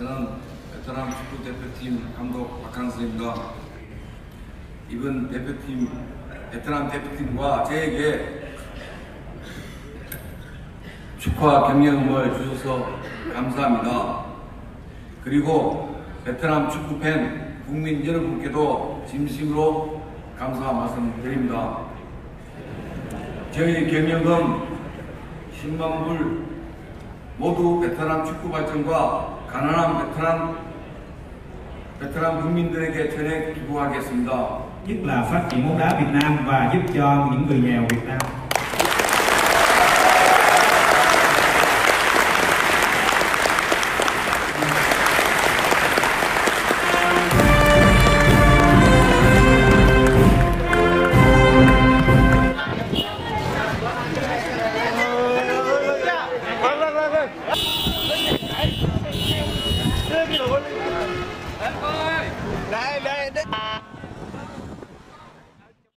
저는 베트남 축구 대표팀 감독 박항서입니다. 이번 대표팀 베트남 대표팀과 저에게 축하 경력을 주셔서 감사합니다. 그리고 베트남 축구 팬 국민 여러분께도 진심으로 감사 말씀드립니다. 저희 경영은 10만 불 모두 베트남 축구 발전과 가난한 베트남 베트남 국민들에게 전액 기부하겠습니다. nhất là phát triển bóng đá Việt Nam và giúp cho những người nghèo Việt Nam. đây đây đây.